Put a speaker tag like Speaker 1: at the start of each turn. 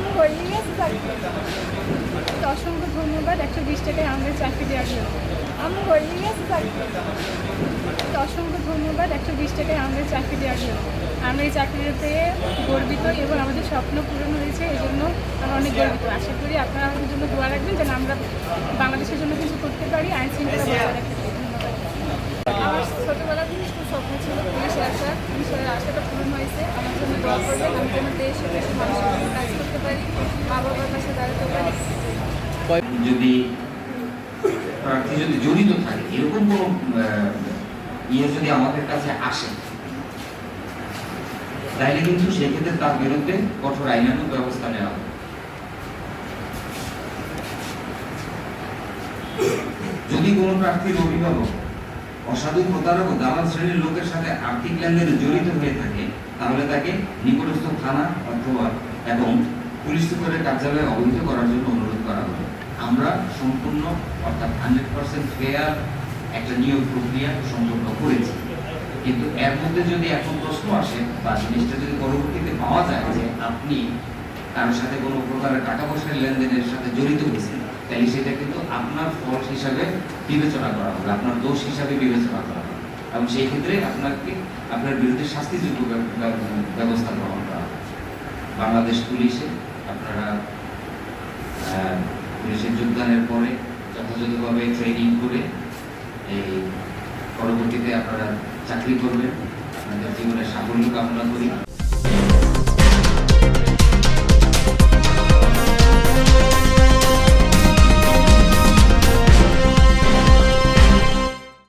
Speaker 1: আমি হয়ে গেছে তো অসংখ্য ধন্যবাদ, একশো বিশ টাকায় আমাদের চাকরি দেওয়ার জন্য। আমি হয়ে গেছে তো অসংখ্য ধন্যবাদ, একশো বিশ টাকায় আমাদের চাকরি দেওয়ার জন্য। আমরা এই চাকরিটা পেয়ে গর্বিত এবং আমাদের স্বপ্ন পূরণ হয়েছে, এই জন্য আমরা অনেক গর্বিত। আশা করি আপনারা আমাদের জন্য দোয়া রাখবেন, যেন আমরা বাংলাদেশের জন্য কিছু করতে পারি আইন শৃঙ্খলা বজায় রাখতে পারি ধন্যবাদ আমার ছোটোবেলা থেকে খুব স্বপ্ন ছিল পুলিশে আসা আশাটা পূরণ হয়েছে। আমার জন্য দোয়া করবেন আমি যেন দেশে দেশে মানুষের কাজ করতে পারি মা বাবার পাশে দাঁড়াতে পারি।
Speaker 2: যদি প্রার্থী যদি জড়িত থাকে এরকম কোনো ইয়ে যদি আমাদের কাছে আসে তাইলে কিন্তু সেক্ষেত্রে তার বিরুদ্ধে কঠোর আইনানুগ ব্যবস্থা নেওয়া হবে। যদি কোনো প্রার্থীর অভিভাবক অসাধু প্রতারক দালাল শ্রেণির লোকের সাথে আর্থিক লেনদেনে জড়িত হয়ে থাকে, তাহলে তাকে নিকটস্থ থানা অথবা এবং পুলিশ সুপারের কার্যালয়ে অবহিত করার জন্য অনুরোধ করা হবে আমরা সম্পূর্ণ, অর্থাৎ হান্ড্রেড পার্সেন্ট ফেয়ার একটা নিয়োগ প্রক্রিয়া সম্পন্ন করেছি। কিন্তু এর মধ্যে যদি এখন প্রশ্ন আসে বা জিনিসটা যদি পরবর্তীতে পাওয়া যায় যে আপনি কারোর সাথে কোনো প্রকারের টাকা পয়সার লেনদেনের সাথে জড়িত হয়েছেন সেটা কিন্তু আপনার ফল্ট হিসাবে বিবেচনা করা হবে, আপনার দোষ হিসাবে বিবেচনা করা হবে। এবং সেই ক্ষেত্রে আপনাকে, আপনার বিরুদ্ধে শাস্তিযোগ্য ব্যব- ব্যব- ব্যবস্থা গ্রহণ করা হবে। বাংলাদেশ পুলিশে আপনারা পুলিশে যোগদানের পরে যথাযথভাবে ট্রেনিং করে এই পরবর্তীতে আপনারা চাকরি করবেন। আপনাদের জীবনের সাফল্য কামনা করি।